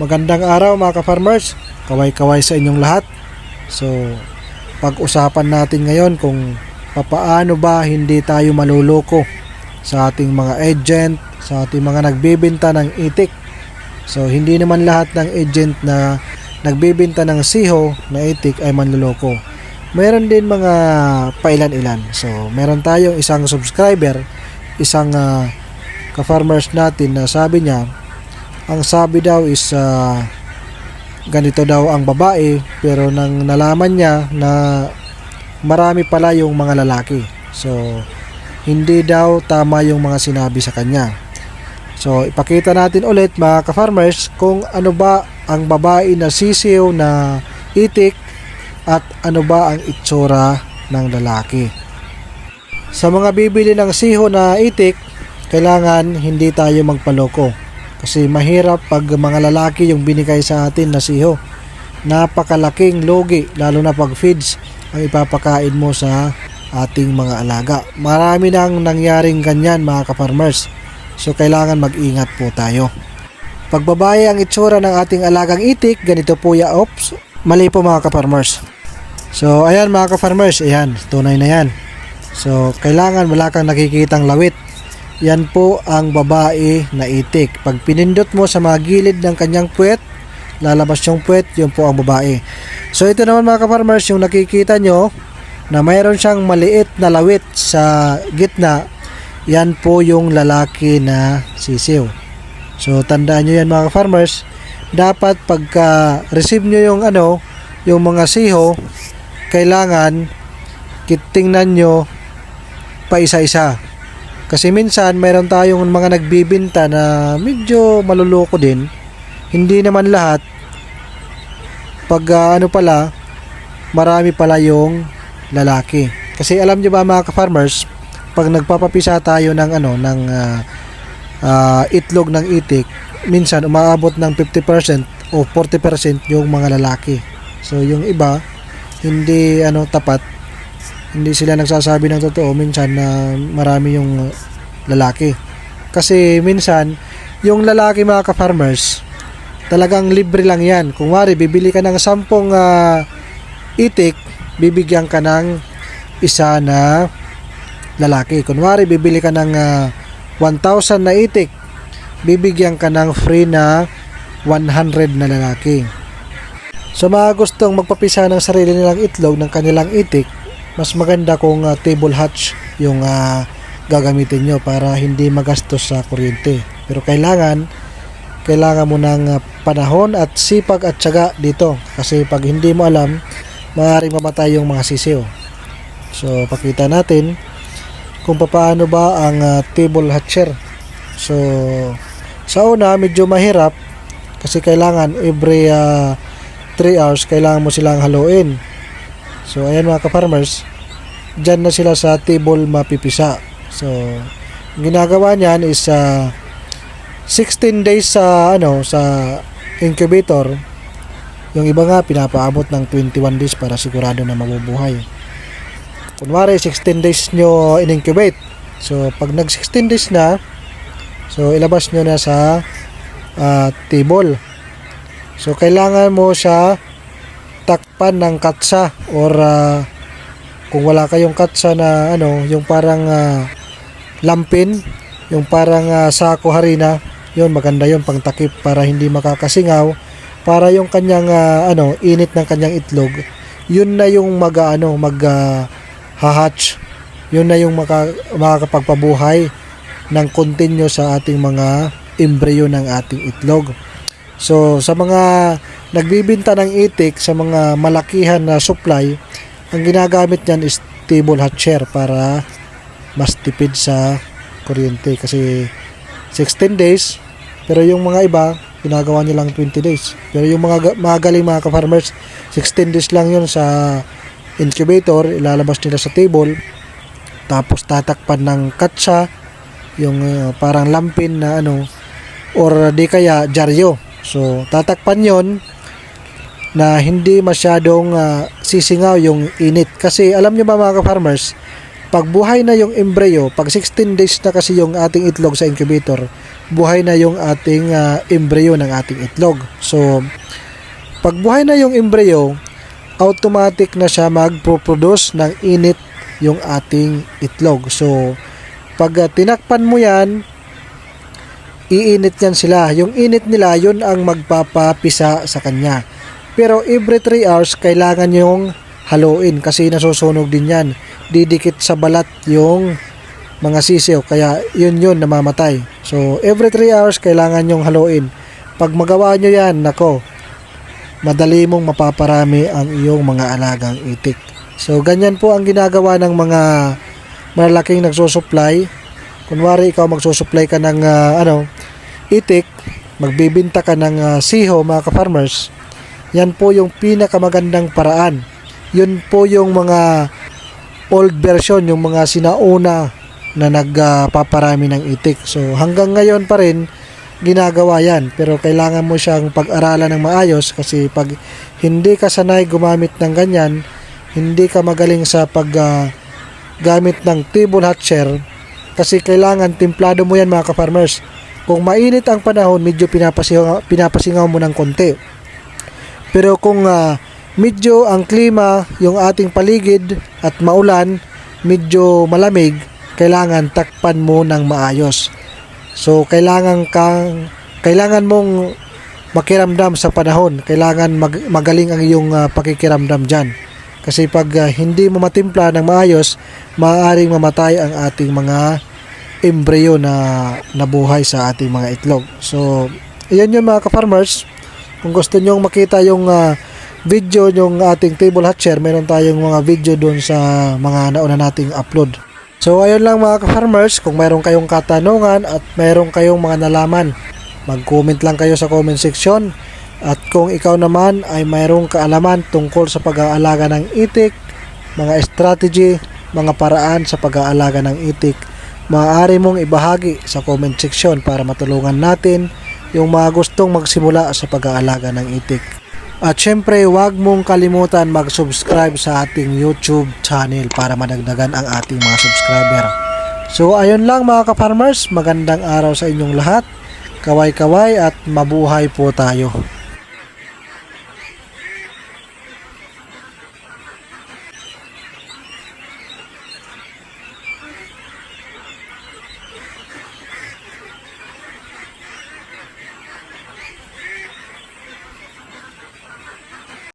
Magandang araw mga ka-farmers. Kaway-kaway sa inyong lahat. So, pag-usapan natin ngayon kung papaano ba hindi tayo maluloko sa ating mga agent, sa ating mga nagbebenta ng itik. So, hindi naman lahat ng agent na nagbebenta ng siho na itik ay manluloko. Meron din mga pailan-ilan. So, meron tayong isang subscriber, isang ah, ka-farmers natin na sabi niya, ang sabi daw is ah, ganito daw ang babae pero nang nalaman niya na marami pala yung mga lalaki. So, hindi daw tama yung mga sinabi sa kanya. So, ipakita natin ulit mga ka-farmers kung ano ba ang babae na sisiw na itik at ano ba ang itsura ng lalaki. Sa mga bibili ng siho na itik, kailangan hindi tayo magpaloko. Kasi mahirap pag mga lalaki yung binigay sa atin na siho. Napakalaking logi, lalo na pag feeds ang ipapakain mo sa ating mga alaga. Marami nang nangyaring ganyan mga kaparmers. So kailangan mag-ingat po tayo. Pag babae ang itsura ng ating alagang itik, ganito po ya ops. Mali po mga kaparmers. So ayan mga kafarmers, ayan, tunay na yan. So kailangan wala kang nakikitang lawit. Yan po ang babae na itik. Pag pinindot mo sa mga gilid ng kanyang puwet, lalabas yung puwet, yun po ang babae. So ito naman mga kafarmers, yung nakikita nyo na mayroon siyang maliit na lawit sa gitna, yan po yung lalaki na sisiw. So tandaan nyo yan mga farmers, dapat pagka receive nyo yung ano, yung mga siho, kailangan kitingnan nyo pa isa-isa. Kasi minsan mayroon tayong mga nagbibinta na medyo maluloko din. Hindi naman lahat. Pag ah, ano pala, marami pala yung lalaki. Kasi alam nyo ba mga ka-farmers, pag nagpapapisa tayo ng ano ng ah, ah, itlog ng itik, minsan umaabot ng 50% o 40% yung mga lalaki. So yung iba hindi ano tapat hindi sila nagsasabi ng totoo minsan na marami yung lalaki. Kasi minsan yung lalaki mga ka-farmers talagang libre lang yan. Kung wari bibili ka ng 10 ah, itik, bibigyan ka ng isa na lalaki. Kunwari, bibili ka ng ah, 1,000 na itik, bibigyan ka ng free na 100 na lalaki. Sa mga gustong magpapisa ng sarili nilang itlog ng kanilang itik, mas maganda kung ah, table hatch yung ah, gagamitin nyo para hindi magastos sa kuryente. Pero kailangan, kailangan mo ng ah, panahon at sipag at syaga dito. Kasi pag hindi mo alam, maaaring mamatay yung mga sisiw. So, pakita natin kung paano ba ang ah, table hatcher. So, sa una, medyo mahirap kasi kailangan every 3 hours, kailangan mo silang haluin. So, ayan mga ka-farmers, dyan na sila sa table mapipisa. So, ginagawa niyan is ah, 16 days sa ano sa incubator. Yung iba nga pinapaabot ng 21 days para sigurado na mabubuhay. Kunwari 16 days nyo in-incubate. So pag nag 16 days na, so ilabas nyo na sa ah, table. So kailangan mo siya takpan ng katsa or ah, kung wala kayong katsa na ano, yung parang ah, lampin, yung parang ah, sako harina, yun maganda yun pang takip para hindi makakasingaw, para yung kanyang ah, ano, init ng kanyang itlog, yun na yung mag ah, ano, mag ah, hahatch. Yun na yung maka, makakapagpabuhay ng continue sa ating mga embryo ng ating itlog. So, sa mga nagbibinta ng itik, sa mga malakihan na supply, ang ginagamit niyan is table hatcher para mas tipid sa kuryente. Kasi 16 days, pero yung mga iba, ginagawa nilang 20 days. Pero yung mga, ga- mga galing mga ka-farmers, 16 days lang yun sa incubator, ilalabas nila sa table, tapos tatakpan ng katsa, yung uh, parang lampin na ano, or di kaya jaryo. So, tatakpan yon na hindi masyadong ah, sisingaw yung init. Kasi alam nyo ba mga ka-farmers, pag buhay na yung embryo, pag 16 days na kasi yung ating itlog sa incubator, buhay na yung ating ah, embryo ng ating itlog. So, pag buhay na yung embryo, automatic na siya magpo-produce ng init yung ating itlog. So, pag ah, tinakpan mo yan, iinit yan sila. Yung init nila, yun ang magpapapisa sa kanya. Pero every 3 hours, kailangan yung haluin kasi nasusunog din yan. Didikit sa balat yung mga sisiw. Kaya yun yun namamatay. So, every 3 hours, kailangan yung haluin. Pag magawa nyo yan, nako, madali mong mapaparami ang iyong mga alagang itik. So, ganyan po ang ginagawa ng mga malalaking nagsusupply. Kunwari, ikaw magsusupply ka ng ah, ano, itik, magbibinta ka ng ah, siho, mga ka-farmers. Yan po yung pinakamagandang paraan. Yun po yung mga old version, yung mga sinauna na nagpaparami ng itik. So, hanggang ngayon pa rin, ginagawa yan. Pero kailangan mo siyang pag-aralan ng maayos kasi pag hindi ka sanay gumamit ng ganyan, hindi ka magaling sa pag gamit ng table hatcher kasi kailangan timplado mo yan mga ka-farmers. Kung mainit ang panahon, medyo pinapasingaw, pinapasingaw mo ng konti. Pero kung ah, medyo ang klima, yung ating paligid at maulan, medyo malamig, kailangan takpan mo ng maayos. So kailangan kang kailangan mong makiramdam sa panahon. Kailangan mag- magaling ang iyong ah, pakikiramdam diyan. Kasi pag ah, hindi mo matimpla ng maayos, maaaring mamatay ang ating mga embryo na nabuhay sa ating mga itlog. So, iyan yun mga ka-farmers. Kung gusto nyong makita yung ah, video yung ating table hatcher, meron tayong mga video doon sa mga nauna nating upload. So ayun lang mga ka-farmers, kung mayroon kayong katanungan at mayroon kayong mga nalaman, mag-comment lang kayo sa comment section. At kung ikaw naman ay mayroong kaalaman tungkol sa pag-aalaga ng itik, mga strategy, mga paraan sa pag-aalaga ng itik, maaari mong ibahagi sa comment section para matulungan natin yung mga gustong magsimula sa pag-aalaga ng itik. At syempre, huwag mong kalimutan mag-subscribe sa ating YouTube channel para madagdagan ang ating mga subscriber. So, ayun lang mga ka-farmers, magandang araw sa inyong lahat. Kaway-kaway at mabuhay po tayo.